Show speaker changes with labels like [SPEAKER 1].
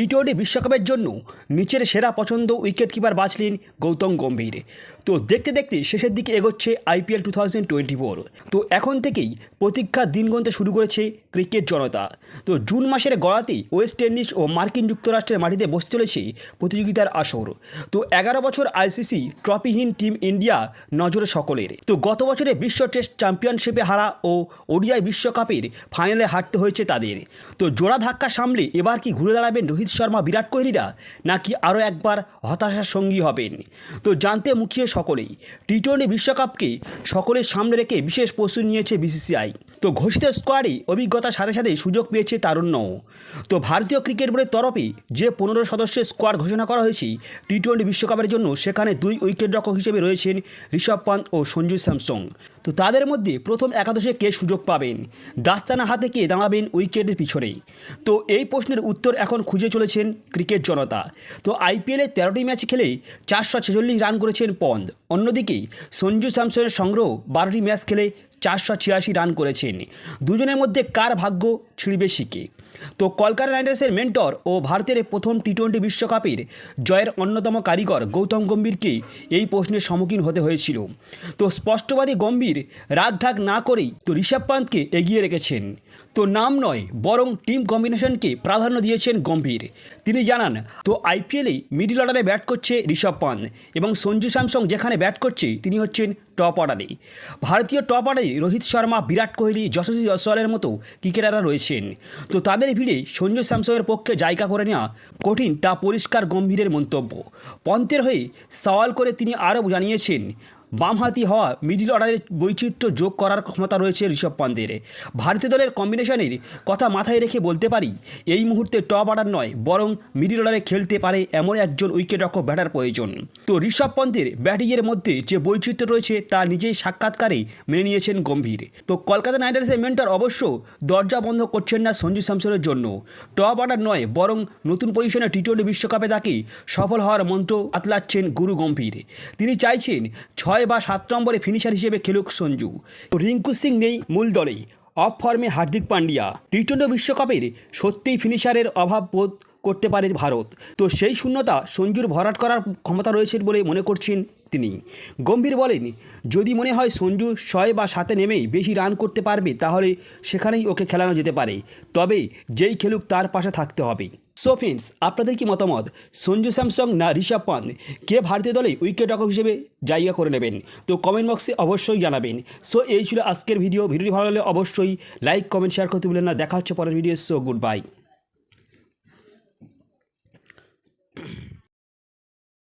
[SPEAKER 1] T twenty বিশ্বকাপের জন্য নিচের সেরা পছন্দ উইকেট কিপার বাছলেন গৌতম গম্ভীর। তো দেখতে দেখতে শেষের দিকে এগোচ্ছে IPL two thousand twenty four. তো এখন থেকেই প্রতীক্ষার দিন গুনতে শুরু করেছে ক্রিকেট জনতা। তো জুন মাসের গড়াতেই ওয়েস্ট ইন্ডিজ ও মার্কিন যুক্তরাষ্ট্রের মাটিতে বসতে চলেছে প্রতিযোগিতার আসর। তো এগারো বছর আইসিসি ট্রফিহীন টিম ইন্ডিয়া নজরে সকলের। তো গত বছরে বিশ্ব টেস্ট চ্যাম্পিয়নশিপে হারা ও ওডিআই বিশ্বকাপের ফাইনালে হারতে হয়েছে তাদের। তো জোড়া ধাক্কা সামলে এবার কি ঘুরে দাঁড়াবেন রোহিত শর্মা বিরাট কোহলিরা নাকি আরও একবার হতাশার সঙ্গী হবেন? তো জানতে মুখিয়ে সকলেই, টি টোয়েন্টি বিশ্বকাপকে সকলের সামনে রেখে বিশেষ প্রস্তুতি নিয়েছে বিসিসিআই। তো ঘোষিত স্কোয়াডে অভিজ্ঞতার সাথে সাথে সুযোগ পেয়েছে তারুণ্যও তো ভারতীয় ক্রিকেট বোর্ডের তরফে যে পনেরো সদস্যের স্কোয়াড ঘোষণা করা হয়েছে টি টোয়েন্টি বিশ্বকাপের জন্য সেখানে দুই উইকেট রক্ষক হিসেবে রয়েছেন ঋষভ পান্ত ও সঞ্জু স্যামসং। তো তাদের মধ্যে প্রথম একাদশে কে সুযোগ পাবেন? দাস্তানা হাতে কে দাঁড়াবেন উইকেটের পিছনে? তো এই প্রশ্নের উত্তর এখন খুঁজে চলেছেন ক্রিকেট জনতা। তো আইপিএলে তেরোটি ম্যাচ খেলে চারশো ছেচল্লিশ রান করেছেন পন্দ অন্যদিকে সঞ্জু স্যামসনের সংগ্রহ বারোটি ম্যাচ খেলে চারশো ছিয়াশি রান করেছেন। দুজনের মধ্যে কার ভাগ্য ছিঁড়বে শিকে তো কলকাতা রাইডার্সের মেন্টর ও ভারতের প্রথম টি টোয়েন্টি বিশ্বকাপের জয়ের অন্যতম কারিগর গৌতম গম্ভীরকে এই প্রশ্নের সম্মুখীন হতে হয়েছিল। তো স্পষ্টবাদী গম্ভীর রাগঢাক না করেই তো ঋষভ পান্তকে এগিয়ে রেখেছেন। তো নাম নয়, বরং টিম কম্বিনেশনকে প্রাধান্য দিয়েছেন গম্ভীর। তিনি জানান, তো আইপিএলেই মিডিল অর্ডারে ব্যাট করছে ঋষভ পান্ত এবং সঞ্জু স্যামসং যেখানে ব্যাট করছে তিনি হচ্ছেন টপ অর্ডারে। ভারতীয় টপ অর্ডারে রোহিত শর্মা, বিরাট কোহলি যশস্বী জয়সওয়ালের মতো ক্রিকেটাররা রয়েছেন। তো তাদের ভিড়ে সঞ্জয় স্যামসংয়ের পক্ষে জায়গা করে নেওয়া কঠিন তা পরিষ্কার গম্ভীরের মন্তব্য। পন্থের হয়ে সওয়াল করে তিনি আরও জানিয়েছেন বামহাতি হওয়া মিডিল অর্ডারের বৈচিত্র্য যোগ করার ক্ষমতা রয়েছে ঋষভ পান্তের। ভারতীয় দলের কম্বিনেশনের কথা মাথায় রেখে বলতে পারি, এই মুহূর্তে টপ অর্ডার নয়, বরং মিডিল অর্ডারে খেলতে পারে এমন একজন উইকেট রক্ষক ব্যাটার প্রয়োজন। তো ঋষভ পন্থের ব্যাটিংয়ের মধ্যে যে বৈচিত্র্য রয়েছে তা নিজেই সাক্ষাৎকারে মেনে নিয়েছেন গম্ভীর। তো কলকাতা নাইট রাইডার্সের মেন্টর অবশ্য দরজা বন্ধ করছেন না সঞ্জু স্যামসনের জন্য। টপ অর্ডার নয়, বরং নতুন পজিশনে টি টোয়েন্টি বিশ্বকাপে তাকে সফল হওয়ার মন্ত্র আতলাচ্ছেন গুরু গম্ভীর। তিনি চাইছেন ছয় বা সাত নম্বরে ফিনিশার হিসেবে খেলুক সঞ্জু। রিঙ্কু সিং নেই মূল দলেই। অফ ফর্মে হার্দিক পান্ডিয়া। টি টোয়েন্টি বিশ্বকাপের সত্যিই ফিনিশারের অভাব বোধ করতে পারে ভারত। তো সেই শূন্যতা সঞ্জুর ভরাট করার ক্ষমতা রয়েছে বলে মনে করছেন তিনি। গম্ভীর বলেন, যদি মনে হয় সঞ্জু ছয় বা সাতে নেমেই বেশি রান করতে পারবে, তাহলে সেখানেই ওকে খেলানো যেতে পারে। তবে যেই খেলুক তার পাশে থাকতে হবে। সো ফ্রেন্ডস আপনাদের কি মতামত? সঞ্জু স্যামসং না ঋষভ পান কে ভারতীয় দলে উইকেট রক্ষক হিসেবে জায়গা করে নেবেন? তো কমেন্ট বক্সে অবশ্যই জানাবেন। সো এই ছিল আজকের ভিডিও ভিডিওটি ভালো লাগলে অবশ্যই লাইক কমেন্ট শেয়ার করতে ভুলেন না। দেখা হচ্ছে পরের ভিডিও সো গুড বাই